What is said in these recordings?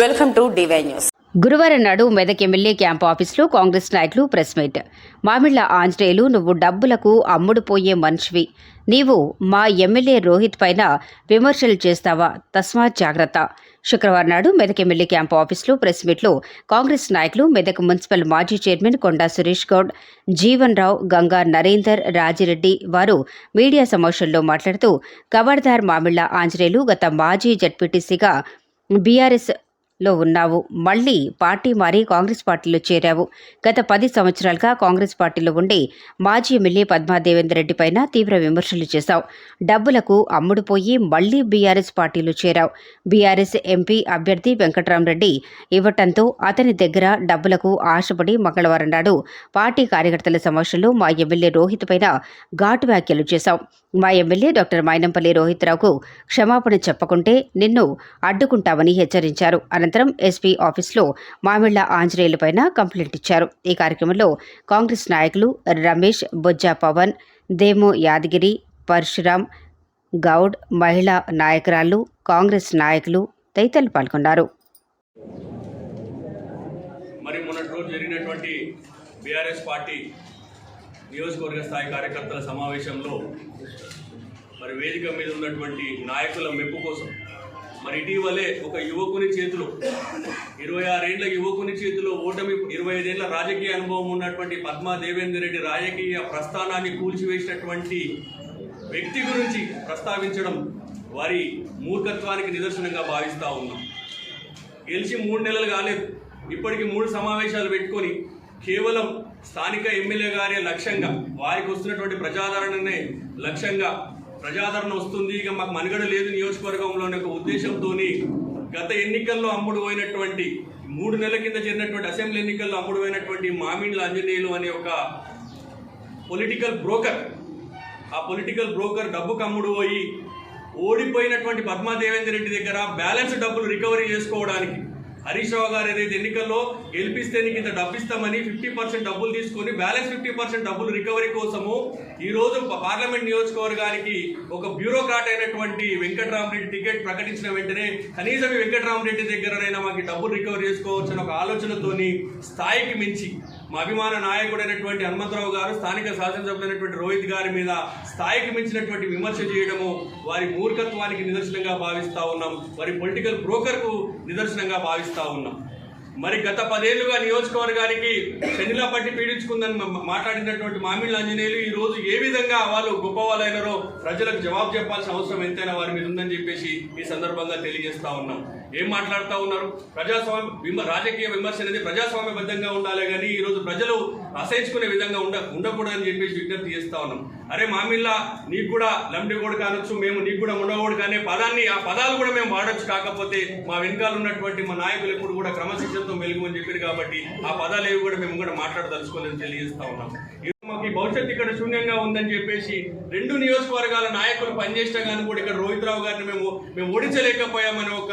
Welcome to DY news గురువారం నాడు Medak MLA camp ఆఫీసులో కాంగ్రెస్ నాయకులు ప్రెస్ మీట్. మామిళ్ళ ఆంజనేయులు నువ్వు డబ్బులకు అమ్ముడుపోయే మనిషివి. నీవు మా ఎమ్మెల్యే రోహిత్ పైన విమర్శలు చేస్తావా? తస్మాత్ జాగ్రత్త. శుక్రవారం నాడు మెదక్ ఎమ్మెల్యే క్యాంప్ ఆఫీసులో ప్రెస్ మీట్లో కాంగ్రెస్ నాయకులు మెదక్ మున్సిపల్ మాజీ చైర్మన్ కొండా సురేష్ గౌడ్ జీవన్ రావు గంగా నరేందర్ రాజిరెడ్డి వారు మీడియా సమావేశంలో మాట్లాడుతూ కబర్దార్ మామిళ్ళ ఆంజనేయులు గత మాజీ జడ్పీటీసీగా బీఆర్ఎస్ లో ఉన్నావు. మళ్ళీ పార్టీ మారి కాంగ్రెస్ పార్టీలో చేరావు. గత పది సంవత్సరాలుగా కాంగ్రెస్ పార్టీలో ఉండి మాజీ ఎమ్మెల్యే పద్మా దేవేందర్ రెడ్డి పైన తీవ్ర విమర్శలు చేశావు. డబ్బులకు అమ్ముడుపోయి మళ్ళీ బీఆర్ఎస్ పార్టీలో చేరావు. బీఆర్ఎస్ ఎంపీ అభ్యర్థి వెంకట్రామరెడ్డి ఇవ్వటంతో అతని దగ్గర డబ్బులకు ఆశపడి మంగళవారం నాడు పార్టీ కార్యకర్తల సమక్షంలో మా ఎమ్మెల్యే రోహిత్ పైన ఘాటు వ్యాఖ్యలు చేశావు. మా ఎమ్మెల్యే డాక్టర్ మైనంపల్లి రోహిత్ రావుకు క్షమాపణ చెప్పకుంటే నిన్ను అడ్డుకుంటామని హెచ్చరించారు. అనంతరం ఎస్పీ ఆఫీస్లో మామిళ్ళ ఆంజనేయులపైన కంప్లైంట్ ఇచ్చారు. ఈ కార్యక్రమంలో కాంగ్రెస్ నాయకులు రమేష్ బొజ్జా పవన్ దేము యాదగిరి పరశురాం గౌడ్ మహిళా నాయకురాళ్ళు కాంగ్రెస్ నాయకులు తదితరులు పాల్గొన్నారు. మరి మొన్నటి రోజు జరిగినటువంటి బీఆర్ఎస్ పార్టీ నియోజకవర్గ స్థాయి కార్యకర్తల సమావేశంలో మరి వేదిక మీద ఉన్నటువంటి నాయకుల మెప్పు కోసం మరి ఇటీవలే ఒక యువకుని చేతిలో ఇరవై ఆరేండ్ల యువకుని చేతిలో ఓటమి ఇరవై ఐదేళ్ళ రాజకీయ అనుభవం ఉన్నటువంటి పద్మా దేవేందర్ రెడ్డి రాజకీయ ప్రస్థానాన్ని కూల్చివేసినటువంటి వ్యక్తి గురించి ప్రస్తావించడం వారి మూర్ఖత్వానికి నిదర్శనంగా భావిస్తూ ఉన్నాం. గెలిచి మూడు నెలలు కాలేదు. ఇప్పటికి మూడు సమావేశాలు పెట్టుకొని కేవలం స్థానిక ఎమ్మెల్యే గారి లక్ష్యంగా వారికి వస్తున్నటువంటి ప్రజాదరణనే లక్ష్యంగా ప్రజాదరణ వస్తుంది. ఇక మాకు మనుగడ లేదు నియోజకవర్గంలో అనే ఒక ఉద్దేశంతో గత ఎన్నికల్లో అమ్ముడు పోయినటువంటి మూడు నెలల కింద జరిగినటువంటి అసెంబ్లీ ఎన్నికల్లో అమ్ముడు పోయినటువంటి మామిండ్ల ఆంజనేయులు అనే ఒక పొలిటికల్ బ్రోకర్ ఆ పొలిటికల్ బ్రోకర్ డబ్బుకు అమ్ముడు పోయి ఓడిపోయినటువంటి పద్మా దేవేందర్ రెడ్డి దగ్గర బ్యాలెన్స్ డబ్బులు రికవరీ చేసుకోవడానికి హరీష్ రావు గారు ఏదైతే ఎన్నికల్లో గెలిపిస్తే నీకు ఇంత డబ్బు ఇస్తామని ఫిఫ్టీ పర్సెంట్ డబ్బులు తీసుకొని బ్యాలెన్స్ ఫిఫ్టీ పర్సెంట్ డబ్బులు రికవరీ కోసము ఈ రోజు పార్లమెంట్ నియోజకవర్గానికి ఒక బ్యూరోక్రాట్ అయినటువంటి వెంకటరామరెడ్డి టికెట్ ప్రకటించిన వెంటనే కనీసం ఈ వెంకటరామరెడ్డి దగ్గరనైనా మాకు డబ్బులు రికవరీ చేసుకోవచ్చు ఒక ఆలోచనతోని స్థాయికి మించి మా అభిమాన నాయకుడైనటువంటి హనుమంతరావు గారు స్థానిక శాసనసభ్యులైనటువంటి రోహిత్ గారి మీద స్థాయికి మించినటువంటి విమర్శ చేయడము వారి మూర్ఖత్వానికి నిదర్శనంగా భావిస్తూ ఉన్నాం. వారి పొలిటికల్ బ్రోకర్కు నిదర్శనంగా భావిస్తూ ఉన్నాం. మరి గత పదేళ్ళుగా నియోజకవర్గానికి శనిలా పట్టి పీడించుకుందని మాట్లాడినటువంటి మామిళ్ళ ఆంజనేయులు ఈ రోజు ఏ విధంగా వాళ్ళు గొప్ప వాళ్ళైనారో ప్రజలకు జవాబు చెప్పాల్సిన అవసరం ఎంతైనా వారి మీద ఉందని చెప్పేసి ఈ సందర్భంగా తెలియజేస్తా ఉన్నాం. ఏం మాట్లాడుతూ ఉన్నారు? ప్రజాస్వామ్య విమ రాజకీయ విమర్శ అనేది ప్రజాస్వామ్యబద్ధంగా ఉండాలి కానీ ఈరోజు ప్రజలు అసహించుకునే విధంగా ఉండ ఉండకూడదని చెప్పేసి విజ్ఞప్తి చేస్తా ఉన్నాం. అరే మామిళ్ళ నీకు కూడా లంబడి కూడా కానొచ్చు మేము నీకు కూడా ఉండకూడదు కానీ పదాన్ని ఆ పదాలు కూడా మేము వాడొచ్చు. కాకపోతే మా వెనకాల ఉన్నటువంటి మా నాయకులు ఎప్పుడు కూడా క్రమశిక్షణతో మెలుగుమని చెప్పారు కాబట్టి ఆ పదాలు ఏవి కూడా మేము కూడా మాట్లాడదలుచుకోలేదని తెలియజేస్తా ఉన్నాం. మాకు ఈ భవిష్యత్తు ఇక్కడ శూన్యంగా ఉందని చెప్పేసి రెండు నియోజకవర్గాల నాయకులు పనిచేసినా కానీ కూడా ఇక్కడ రోహిత్ రావు గారిని మేము మేము ఓడించలేకపోయామనే ఒక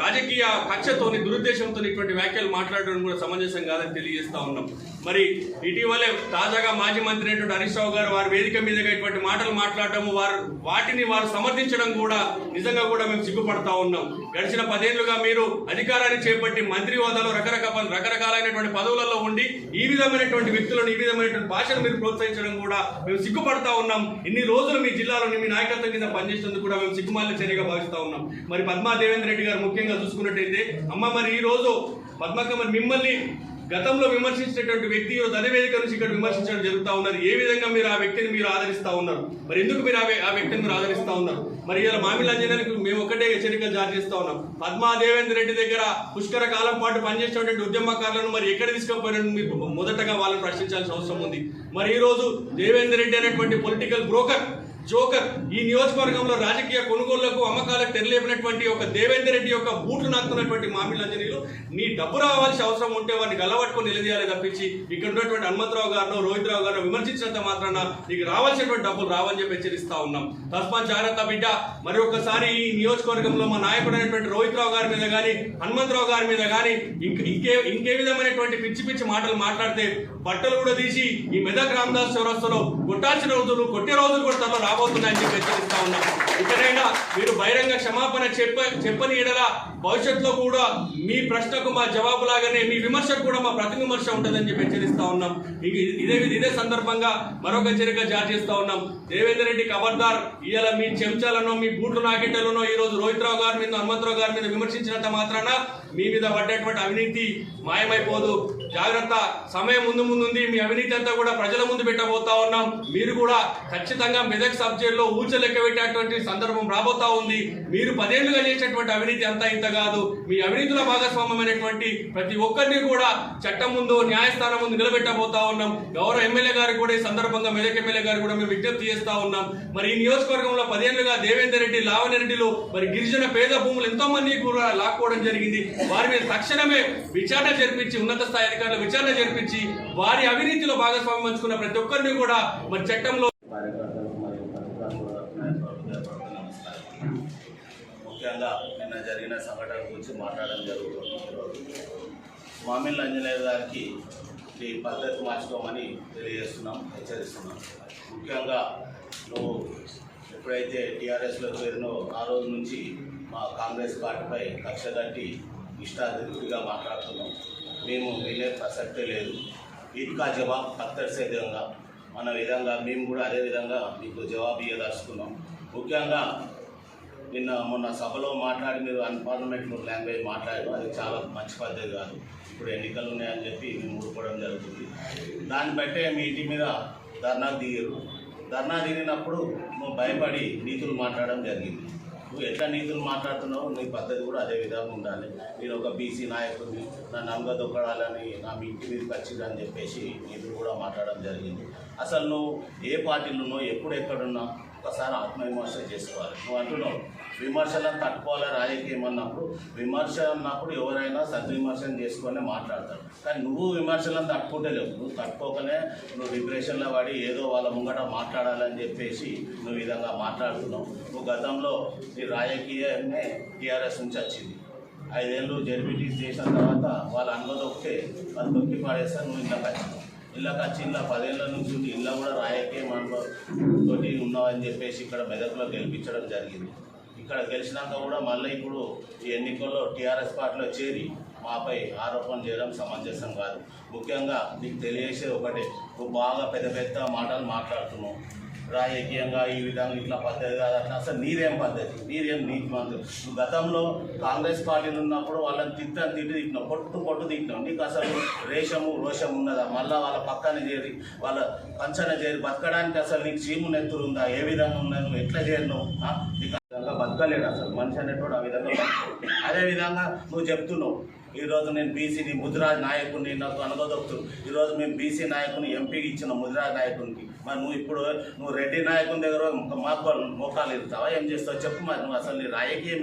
రాజకీయ కక్షతోని దురుద్దేశంతో ఇటువంటి వ్యాఖ్యలు మాట్లాడడం కూడా సమంజసం కాదని తెలియజేస్తా ఉన్నాం. మరి ఇటీవలే తాజాగా మాజీ మంత్రి అయినటువంటి హరీష్ రావు గారు వారి వేదిక మీదుగా ఇటువంటి మాటలు మాట్లాడటం వారు వాటిని వారు సమర్థించడం కూడా నిజంగా కూడా మేము సిగ్గుపడతా ఉన్నాం. గడిచిన పదేళ్ళుగా మీరు అధికారాన్ని చేపట్టి మంత్రి హోదాలో రకరకాల రకరకాలైనటువంటి పదవులలో ఉండి ఈ విధమైనటువంటి వ్యక్తులను ఈ విధమైనటువంటి భాషను మీరు ప్రోత్సహించడం కూడా మేము సిగ్గుపడతా ఉన్నాం. ఇన్ని రోజులు మీ జిల్లాలోని మీ నాయకత్వం కింద పనిచేసినందుకు కూడా మేము సిగ్గుమాల చర్యగా భావిస్తూ ఉన్నాం. మరి పద్మా దేవేంద్ర రెడ్డి గారు ముఖ్యంగా చూసుకున్నట్టయితే అమ్మ మరి ఈ రోజు పద్మక్క మరి మిమ్మల్ని గతంలో విమర్శించినటువంటి వ్యక్తి ధనవేదిక నుంచి ఇక్కడ విమర్శించడం జరుగుతూ ఉన్నారు ఏ విధంగా మీరు ఆ వ్యక్తిని మీరు ఆదరిస్తూ ఉన్నారు? మరి ఎందుకు మీరు ఆ ఆ వ్యక్తిని మీరు ఆదరిస్తూ ఉన్నారు? మరి ఇలా మామిళ్ళ అంజనానికి మేము ఒకటే హెచ్చరికలు జారీ చేస్తా ఉన్నాం. పద్మా దేవేంద్ర రెడ్డి దగ్గర పుష్కర కాలం పాటు పనిచేసినటువంటి ఉద్యమకారులను మరి ఎక్కడ తీసుకుపోయినట్టు మీరు మొదటగా వాళ్ళని ప్రశ్నించాల్సిన అవసరం ఉంది. మరి ఈరోజు రోజు దేవేంద్ర రెడ్డి అనేటువంటి పొలిటికల్ బ్రోకర్ జోకర్ ఈ నియోజకవర్గంలో రాజకీయ కొనుగోళ్ళకు అమ్మకాలకు తెరలేపినటువంటి ఒక దేవేందర్ రెడ్డి యొక్క బూట్లు నాకుతున్నటువంటి మామిళ్ళ అంజనీలు నీ డబ్బు రావాల్సిన అవసరం ఉంటే వారిని గల్లబట్టుకుని నిలదీయాలి తప్పించి ఇక్కడ ఉన్నటువంటి హనుమంతరావు గారినో రోహిత్ రావు గారినో విమర్శించినంత మాత్రాన నీకు రావాల్సినటువంటి డబ్బులు రావని చెప్పి హెచ్చరిస్తా ఉన్నాం. తస్మా జాగ్రత్త బిడ్డ. మరి ఒక్కసారి ఈ నియోజకవర్గంలో మా నాయకుడైనటువంటి రోహిత్ రావు గారి మీద కానీ హనుమంతరావు గారి మీద కానీ ఇంక ఇంకే ఇంకే విధమైనటువంటి పిచ్చి పిచ్చి మాటలు మాట్లాడితే బట్టలు కూడా తీసి ఈ మెదక్ రామదాస్ చౌరస్తలో కొట్టాల్సిన రోజులు కొట్టే రోజులు కూడా త్వరలో రాబోతున్నాయని చెప్పి హెచ్చరిస్తా ఉన్నాం. ఇకనైనా మీరు బహిరంగ క్షమాపణ చెప్ప చెప్పని ఎడల భవిష్యత్తులో కూడా మీ ప్రశ్నకు మా జవాబు లాగానే మీ విమర్శకు కూడా మా ప్రతి విమర్శ ఉంటుందని చెప్పి హెచ్చరిస్తా ఉన్నాం. ఇక ఇదే ఇదే సందర్భంగా మరొక హెచ్చరిక జారీ చేస్తా ఉన్నాం. దేవేందర్ రెడ్డి ఖబర్దార్ ఇవాళ మీ చెంచాలనో మీ బూట్లు నాకెట్టలను ఈ రోజు రోహిత్ రావు గారి మీద హనుమంతరావు గారి మీద విమర్శించినంత మాత్రాన మీ మీద పడ్డటువంటి అవినీతి మాయమైపోదు. జాగ్రత్త సమయం ముందు ముందుంది. మీ అవినీతి అంతా కూడా ప్రజల ముందు పెట్టబోతా ఉన్నాం. మీరు కూడా ఖచ్చితంగా మెదక్ సబ్జెక్ట్లో జైల్లో ఊచ లెక్క పెట్టేటువంటి సందర్భం రాబోతా ఉంది. మీరు పదేళ్ళుగా చేసేటువంటి అవినీతి అంతా ఇంత కాదు. మీ అవినీతిలో భాగస్వామ్యమైనటువంటి ప్రతి ఒక్కరిని కూడా చట్టం ముందు న్యాయస్థానం ముందు నిలబెట్టబోతా ఉన్నాం. గౌరవ ఎమ్మెల్యే గారు కూడా ఈ సందర్భంగా మెదక్ ఎమ్మెల్యే గారు కూడా మేము విజ్ఞప్తి చేస్తా ఉన్నాం. మరి ఈ నియోజకవర్గంలో పదేళ్ళుగా దేవేందర్ రెడ్డి లావణ్య రెడ్డిలు మరి గిరిజన పేద భూములు ఎంతో మంది కూడా లాక్కోవడం జరిగింది. వారి మీద తక్షణమే విచారణ జరిపించి ఉన్నత స్థాయి అధికారులు విచారణ జరిపించి వారి అవినీతిలో భాగస్వామ్యం పంచుకున్న ప్రతి ఒక్కరిని కూడా మరి చట్టంలో సంఘటన గురించి మాట్లాడడం జరుగుతుంది. స్వామిల్ ఆంజనేయ గారికి ఈ పద్ధతి మార్చుకోమని తెలియజేస్తున్నాం హెచ్చరిస్తున్నాం. ముఖ్యంగా నువ్వు ఎప్పుడైతే టీఆర్ఎస్లో చేరినో ఆ రోజు నుంచి మా కాంగ్రెస్ పార్టీపై కక్ష కట్టి ఇష్టాధిపతిగా మాట్లాడుతున్నాం. మేము వినే ప్రసక్తే లేదు. ఈద్కా జవాబ్ పత్తర్సే విధంగా మన విధంగా మేము కూడా అదే విధంగా మీకు జవాబు ఇవ్వదలుచుకున్నాం ముఖ్యంగా నిన్న మొన్న సభలో మాట్లాడి మీరు అన్పార్లమెంట్ లాంగ్వేజ్ మాట్లాడారు. అది చాలా మంచి పద్ధతి కాదు. ఇప్పుడు ఎన్నికలు ఉన్నాయని చెప్పి మేము ఊరుకోవడం జరుగుతుంది. దాన్ని బట్టే మీ ఇంటి మీద ధర్నా దిగారు ధర్నా దిగినప్పుడు నువ్వు భయపడి నీతులు మాట్లాడడం జరిగింది. నువ్వు ఎట్లా నీతులు మాట్లాడుతున్నావు నీ పద్ధతి కూడా అదే విధంగా ఉండాలి. నేను ఒక బీసీ నాయకుడిని నన్ను అంగదొక్కడాలని నా మీ ఇంటి మీదకి వచ్చిందని చెప్పేసి నీతులు కూడా మాట్లాడడం జరిగింది. అసలు నువ్వు ఏ పార్టీలో ఉన్నావు ఎప్పుడు ఎక్కడున్నా ఒకసారి ఆత్మవిమర్శ చేసుకోవాలి. నువ్వు అంటున్నావు విమర్శలను తట్టుకోవాలి రాజకీయం అన్నప్పుడు? విమర్శ అన్నప్పుడు ఎవరైనా సద్విమర్శనం చేసుకొని మాట్లాడతారు. కానీ నువ్వు విమర్శలను తట్టుకుంటలేవు నువ్వు తట్టుకోకనే నువ్వు డిప్రెషన్లో పడి ఏదో వాళ్ళ ముంగట మాట్లాడాలని చెప్పేసి నువ్వు విధంగా మాట్లాడుతున్నావు. నువ్వు గతంలో నీ రాజకీయమే టీఆర్ఎస్ నుంచి వచ్చింది. ఐదేళ్ళు జడ్పీటీస్ చేసిన తర్వాత వాళ్ళ అనుమదొక్కితే వాళ్ళు తొక్కి పాడేస్తే నువ్వు ఇంకా వచ్చినావు. ఇళ్ళకి వచ్చి ఇలా పదేళ్ళ నుంచి ఉండి ఇళ్ళ కూడా రాయకే అనుభవం తోటి ఉన్నావని చెప్పేసి ఇక్కడ మెదక్లో గెలిపించడం జరిగింది. ఇక్కడ గెలిచినాక కూడా మళ్ళీ ఇప్పుడు ఈ ఎన్నికల్లో టీఆర్ఎస్ పార్టీలో చేరి మాపై ఆరోపణ చేయడం సమంజసం కాదు. ముఖ్యంగా నీకు తెలియజేసేది ఒకటే నువ్వు బాగా పెద్ద పెద్ద మాటలు మాట్లాడుతున్నావు. రాజకీయంగా ఈ విధంగా ఇట్లా పద్ధతి కాదు. అట్లా అసలు నీదేం పద్ధతి? నీదేం నీతి మంత్రులు నువ్వు గతంలో కాంగ్రెస్ పార్టీలు ఉన్నప్పుడు వాళ్ళని తిట్టని తిట్టి తిట్టినావు. పొట్టు పొట్టు తిట్టినావు. నీకు అసలు రేషము రోషం ఉన్నదా? మళ్ళీ వాళ్ళ పక్కన చేరి వాళ్ళ పంచన చేరి బతకడానికి అసలు నీకు చీము నెత్తులు ఉందా? ఏ విధంగా ఉందా నువ్వు ఎట్లా చేరినావు? నీకు విధంగా బతకలేడు అసలు మనిషి అనేటువంటి ఆ విధంగా అదే విధంగా నువ్వు చెప్తున్నావు. ఈరోజు నేను బీసీని ముదిరాజ్ నాయకుడిని నాకు అనగదొక్కుతూ ఈరోజు మేము బీసీ నాయకుని ఎంపీకి ఇచ్చిన ముదిరాజ్ నాయకునికి మరి నువ్వు ఇప్పుడు నువ్వు రెడ్డి నాయకుని దగ్గర మాకు మోకాలు ఇస్తావా ఏం చేస్తావు? చెప్పు మరి నువ్వు అసలు నీ రాజకీయం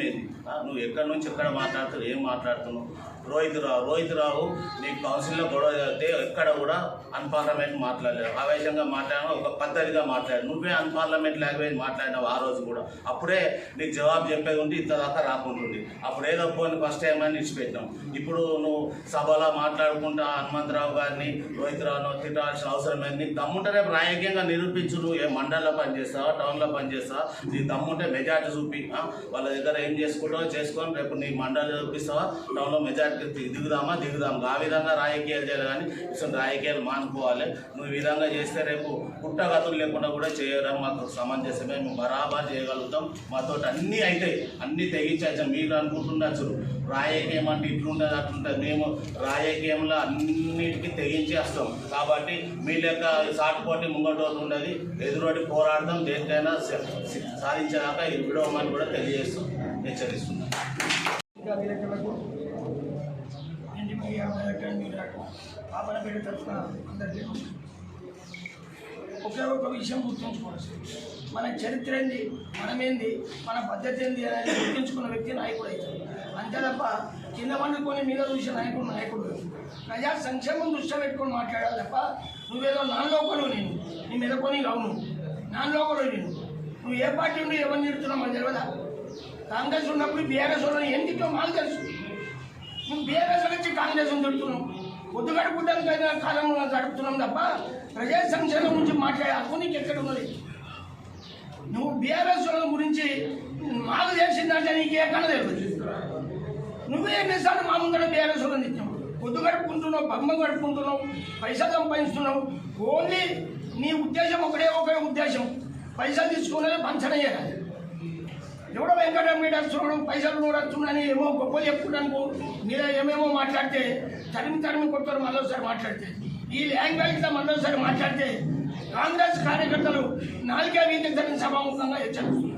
నువ్వు ఎక్కడి నుంచి ఎక్కడ మాట్లాడుతున్నావు? ఏం మాట్లాడుతున్నావు? రోహిత్ రావు రోహిత్ రావు నీ కౌన్సిల్లో గొడవ జరిగితే ఎక్కడ కూడా అన్పార్లమెంట్ మాట్లాడలేదు. ఆవేశంగా మాట్లాడినా ఒక పద్ధతిగా మాట్లాడు. నువ్వే అన్పార్లమెంట్ లాంగ్వేజ్ మాట్లాడినావు ఆ రోజు కూడా. అప్పుడే నీకు జవాబు చెప్పేది ఉంటే ఇంత దాకా రాకుంటుంది అప్పుడు ఏదో పోని ఫస్ట్ టైం అని ఇచ్చిపెట్టినాం ఇప్పుడు నువ్వు సభలో మాట్లాడుకుంటా హనుమంతరావు గారిని రోహిత్రావును తిట్టాల్సిన అవసరం ఏంది? నీకు దమ్ముంటే రేపు రాజకీయంగా నిరూపించు నువ్వు ఏ మండలంలో పనిచేస్తావా? టౌన్లో పనిచేస్తావా? నీ దమ్ముంటే మెజార్టీ చూపి వాళ్ళ దగ్గర ఏం చేసుకుంటావో చేసుకొని రేపు నీ మండలి చూపిస్తావా? టౌన్లో మెజార్టీ దిగుదామా? దిగుదాం. ఆ విధంగా రాజకీయాలు చేయాలి కానీ అసలు రాజకీయాలు మానుకోవాలి. నువ్వు ఈ విధంగా చేస్తే రేపు పుట్టగతులు లేకుండా కూడా చేయడం మాకు సమంజసమే. మేము బరాబర్ చేయగలుగుతాం. మాతో అన్నీ అవుతాయి అన్నీ తెగించచ్చు. మీరు అనుకుంటుండొచ్చు. రాజకీయం అంటే ఇట్లుంటుంది అట్లుంటుంది మేము రాజకీయంలో అన్నిటికీ తెగించేస్తాం. కాబట్టి మీ లెక్క సాటిపోటీ ముంగటోటి ఉండదు. ఎదురోటి పోరాడతాం. దేనికైనా సాధించాక విడవమని కూడా తెలియజేస్తూ. హెచ్చరిస్తున్నాం. ఇంకా తరఫున అందరికీ ఒకే ఒక విషయం గుర్తుంచుకోవచ్చు మన చరిత్ర ఏంది? మనమేంది మన పద్ధతి ఏంది? అనేది గుర్తుంచుకున్న వ్యక్తి నాయకుడు అవుతాడు. అంతే తప్ప కింద పండుకొని మీద చూసే నాయకుడు నాయకుడు ప్రజా సంక్షేమం దృష్టిలో పెట్టుకొని మాట్లాడాలి తప్ప నువ్వేదో నాన్ లోకలు నేను నీ మీద కొని అవును నువ్వు. లోకలు నేను నువ్వు ఏ పార్టీ ఉండి ఎవరిని తిడుతున్నావు మనకు తెలియదా కాంగ్రెస్ ఉన్నప్పుడు బీఆర్ఎస్ వాళ్ళని ఏం తిట్టో మాకు తెలుసు. నువ్వు బీఆర్ఎస్ వచ్చి కాంగ్రెస్ తిడుతున్నావు. పొద్దు గడుపుటానికైనా కాలంలో గడుపుతున్నాం తప్ప ప్రజా సంక్షేమం గురించి మాట్లాడే హక్కు నీకు ఎక్కడ ఉన్నది? నువ్వు బీఆర్ఎస్ వాళ్ళ గురించి మాకు తెలిసిందంటే నీకు ఎక్కడ తెలియదు నువ్వే ఎన్నిసార్లు మా ముందర బీఆర్ఎస్ వాళ్ళని ఇచ్చావు? పొద్దు గడుపుకుంటున్నావు బొమ్మ గడుపుకుంటున్నావు పైసలు సంపాదిస్తున్నావు. ఓన్లీ నీ ఉద్దేశం ఒకటే ఒకే ఉద్దేశం. పైసలు తీసుకున్నది పంచడం చేయాలి. ఎవడో వెంకటరామ రెడ్డి చూడడం పైసలు కూడా వస్తున్నాడని ఏమో గొప్పలు చెప్పుకుంటాను మీరే ఏమేమో మాట్లాడితే తరిమి తరిమి కొడతారు మరోసారి మాట్లాడితే. ఈ లాంగ్వేజ్లో మరోసారి మాట్లాడితే కాంగ్రెస్ కార్యకర్తలు నాలుగే వీధికి సభాముఖంగా హెచ్చరిస్తున్నారు.